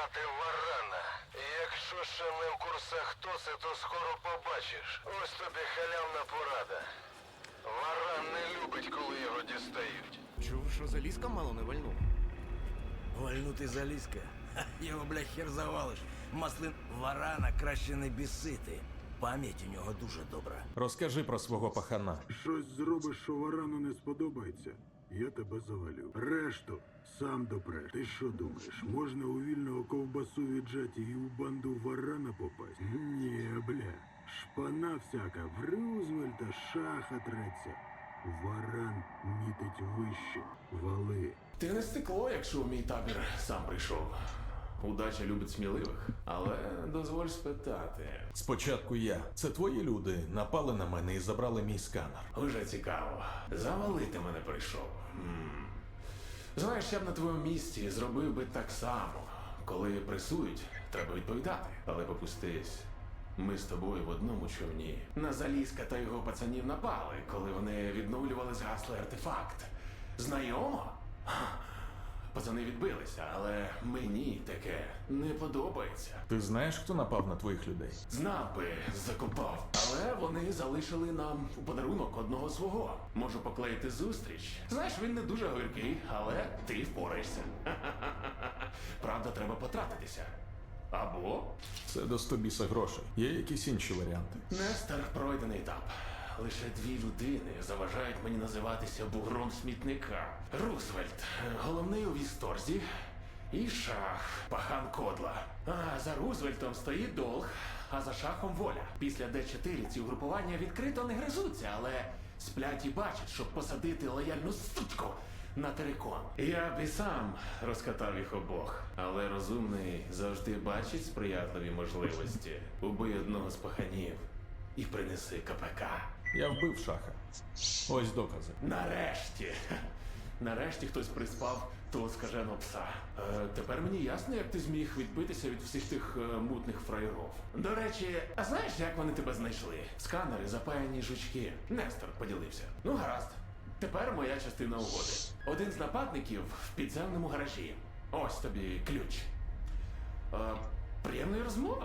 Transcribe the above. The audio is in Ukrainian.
шукати варана. Якщо ще не в курсах хто це, то скоро побачиш. Ось тобі халявна порада. Варан не любить, коли його дістають. Чув, що залізка мало не вальнув. Вальнути залізка. Ха, Його, бля, хер завалиш. Маслин варана краще не бісити. Пам'ять у нього дуже добра. Розкажи про свого пахана. Щось зробиш, що варану не сподобається, я тебе завалю. Решту сам допреш. Ти що думаєш, можна у вільного ковбасу віджаті і у банду варана попасть? Ні, бля. Шпана всяка в Рузвельта шаха треться. Варан мітить вище. Вали. Ти не стекло, якщо мій табір сам прийшов. Удача любить сміливих, але дозволь спитати. Спочатку я. Це твої люди напали на мене і забрали мій сканер. Уже цікаво. Завалити мене прийшов. М. Знаєш, я б на твоєму місці зробив би так само. Коли пресують, треба відповідати. Але попустись. Ми з тобою в одному човні. На Залізка та його пацанів напали, коли вони відновлювали згаслий артефакт. Знайомо? Ха. Пацани відбилися, але мені таке не подобається. Ти знаєш, хто напав на твоїх людей? Знав би, закопав. Але вони залишили нам у подарунок одного свого. Можу поклеїти зустріч. Знаєш, він не дуже гіркий, але ти впораєшся. Правда, треба потратитися. Або Це до 100 біса грошей. Є якісь інші варіанти. Нестер пройдений етап. Лише дві людини заважають мені називатися бугром смітника. Рузвельт, головний у Вісторзі, і шах, пахан Кодла. А за Рузвельтом стоїть долг, а за шахом воля. Після Д4 ці угрупування відкрито не гризуться, але сплять і бачать, щоб посадити лояльну сучку на терикон. Я б і сам розкатав їх обох, але розумний завжди бачить сприятливі можливості. Убий одного з паханів і принеси КПК. Я вбив шаха. Ось докази. Нарешті. Нарешті хтось приспав того скаженого пса. Е, тепер мені ясно, як ти зміг відбитися від всіх тих е, мутних фраєров. До речі, а знаєш, як вони тебе знайшли? Сканери, запаяні жучки. Нестор поділився. Ну, гаразд. Тепер моя частина угоди. Один з нападників в підземному гаражі. Ось тобі ключ. Е, приємної розмови.